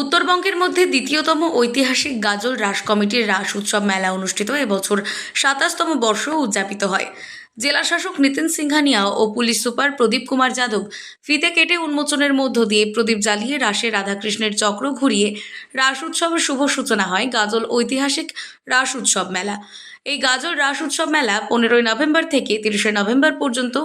উত্তরবঙ্গের মধ্যে দ্বিতীয়তম ঐতিহাসিক গাজল রাস কমিটির রাস উৎসব মেলা অনুষ্ঠিত এবছর সাতাশতম বর্ষ উদযাপিত হয়। জেলাশাসক নিতিন সিংহানিয়া ও পুলিশ সুপার প্রদীপ কুমার যাদব ফিতে কেটে উন্মোচনের মধ্য দিয়ে প্রদীপ জ্বালিয়ে রাসে রাধাকৃষ্ণের চক্র ঘুরিয়ে রাস উৎসবের শুভ সূচনা হয় গাজল ঐতিহাসিক রাস উৎসব মেলা। এই গাজল রাস উৎসব মেলা পনেরোই নভেম্বর থেকে তিরিশে নভেম্বর পর্যন্ত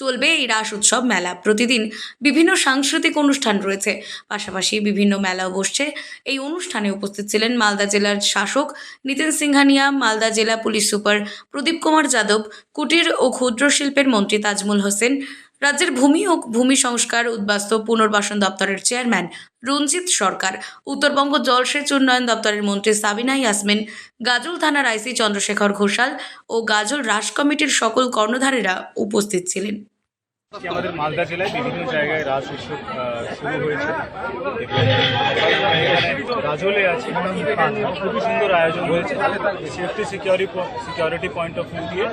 চলবে এই রাস উৎসব মেলা। প্রতিদিন বিভিন্ন সাংস্কৃতিক অনুষ্ঠান রয়েছে। পাশাপাশি বিভিন্ন মেলাও বসছে। এই অনুষ্ঠানে উপস্থিত ছিলেন মালদা জেলার শাসক নিতিন সিংহানিয়া, মালদা জেলা পুলিশ সুপার প্রদীপ কুমার যাদব, কুটির ও ক্ষুদ্র শিল্পের মন্ত্রী তাজমুল হোসেন রাজ্যের ভূমি ও ভূমি সংস্কার উদ্বাস্ত পুনর্বাসন দপ্তরের চেয়ারম্যান রঞ্জিত সরকার, উত্তরবঙ্গ জলসেচ উন্নয়ন দপ্তরের মন্ত্রী সাবিনা ইয়াসমিন, গাজল থানার আইসি চন্দ্রশেখর ঘোষাল ও গাজল রাস কমিটির সকল কর্ণধারেরা উপস্থিত ছিলেন। আমাদের মালদা জেলায় বিভিন্ন জায়গায় রাস উৎসব শুরু হয়েছে। গাজলে আছে। খুবই সুন্দর আয়োজন হয়েছে। Safety security security point of view দিয়ে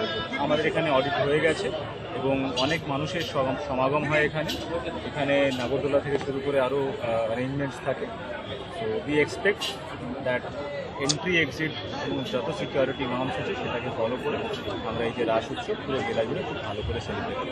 আমাদের এখানে অডিট হয়ে গেছে এবং অনেক মানুষের সমাগম হয় এখানে। এখানে নাগরদোলা থেকে শুরু করে আরও অ্যারেঞ্জমেন্টস থাকে। So we expect that entry exit এবং যত সিকিউরিটি নর্মস আছে সেটাকে ফলো করে আমরা এই যে রাস উৎসব পুরো জেলা জুড়ে খুব ভালো করে সেলিব্রেট করি